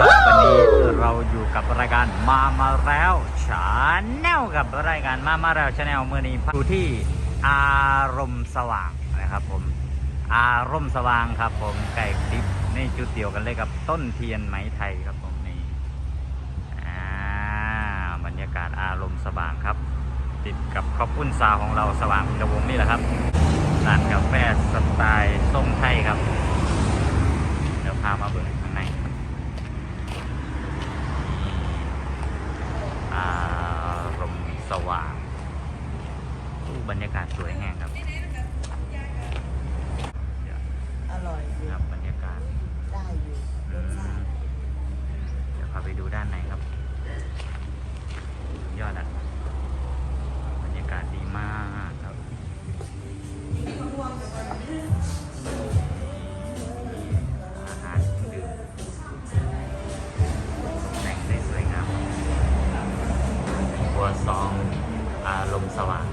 ครับวันนี้เราอยู่กับรายการมามาแล้วชาแนลกับรายการมามาแล้วชาแนลเมื่อนี้อยู่ที่อารมณ์สว่างนะครับผม อารมณ์สว่างครับผมไก่ดิบนี่จุดเดียวกันเลยกับต้นเทียนไหมไทยครับผมนี่บรรยากาศอารมณ์สว่างครับ ติดกับข้าวปุ้นซาวของเราสว่างพิระวงนี่แหละครับร้านกาแฟสไตล์ทรงไทยครับ วซองอารมณ์สว่าง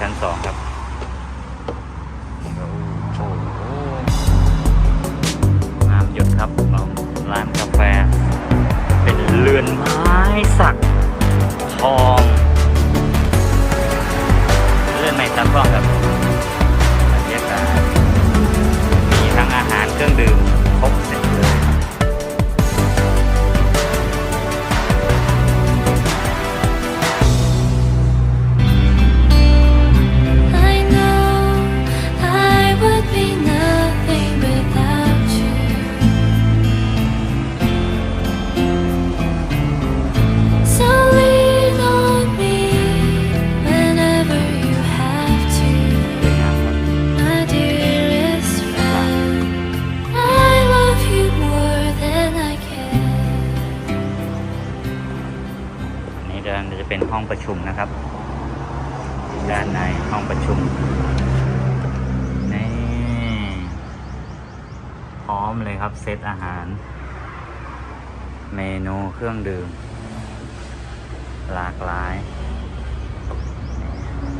ชั้นสองครับโอ้โหงามหยดครับเรา องประชุมนะครับ ด้านในห้องประชุมนี่พร้อมเลยครับเซตอาหาร เมนูเครื่องดื่ม หลากหลาย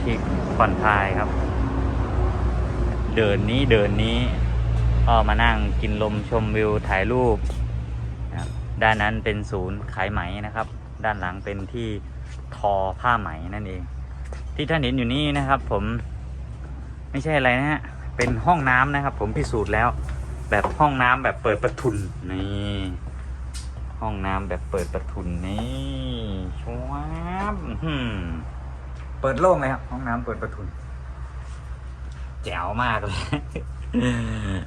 ที่ผ่อนคลายครับ เดินนี้เดินนี้ก็มานั่งกินลมชมวิวถ่ายรูปด้านนั้นเป็นศูนย์ขายไหมนะครับ ด้านหลังเป็นที่ ทอผ้าไหมนั่นเอง ที่ท่านเห็นอยู่นี่นะครับ ผมไม่ใช่อะไรนะฮะเป็นห้องน้ำนะครับ ผมพิสูจน์แล้ว แบบห้องน้ำแบบเปิดประทุนนี่ห้องน้ำแบบเปิดประทุนนี่ชวบเปิดโล่งเลยครับห้องน้ำเปิดประทุนแจ๋วมากเลย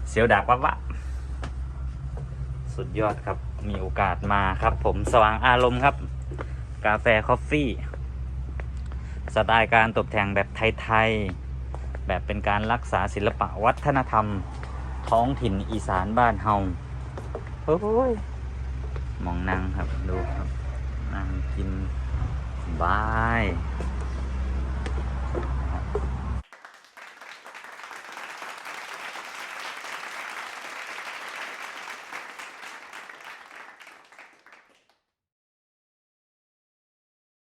เสียวดักวับวะสุดยอดครับมีโอกาสมาครับ ผมสว่างอารมณ์ครับ กาแฟคอฟฟี่สไตล์การตกแต่งแบบไทยๆ แบบเป็นการรักษาศิลปะวัฒนธรรม ท้องถิ่นอีสานบ้านเฮาโอ้ยมองนั่งครับ ดูครับนั่งกินบาย